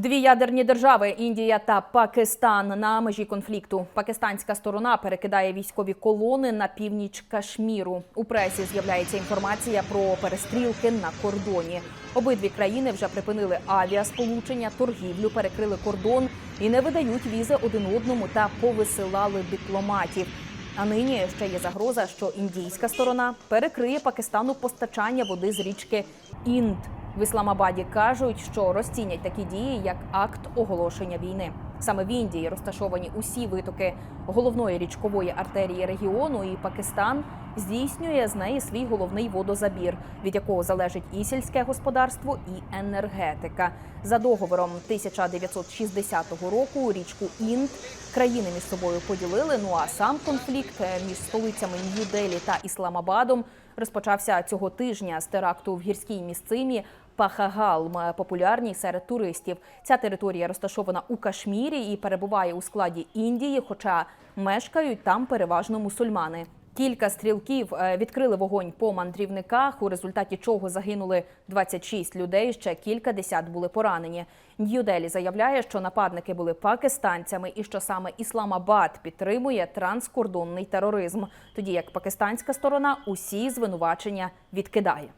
Дві ядерні держави Індія та Пакистан на межі конфлікту. Пакистанська сторона перекидає військові колони на північ Кашміру. У пресі з'являється інформація про перестрілки на кордоні. Обидві країни вже припинили авіасполучення, торгівлю, перекрили кордон і не видають візи один одному та повисилали дипломатів. А нині ще є загроза, що індійська сторона перекриє Пакистану постачання води з річки Інд. В Ісламабаді кажуть, що розцінять такі дії як акт оголошення війни. Саме в Індії розташовані усі витоки головної річкової артерії регіону, і Пакистан здійснює з неї свій головний водозабір, від якого залежить і сільське господарство, і енергетика. За договором 1960 року річку Інд країни між собою поділили. Ну а сам конфлікт е, між столицями Нью-Делі та Ісламабадом розпочався цього тижня з теракту в гірській місцимі Пахагал, популярній серед туристів. Ця територія розташована у Кашмірі і перебуває у складі Індії, хоча мешкають там переважно мусульмани. Кілька стрілків е, відкрили вогонь по мандрівниках, у результаті чого загинули 26 людей. Ще кілька десят були поранені. Нью-Делі заявляє, що нападники були пакистанцями і що саме Ісламабад підтримує транскордонний тероризм, тоді як пакистанська сторона усі звинувачення відкидає.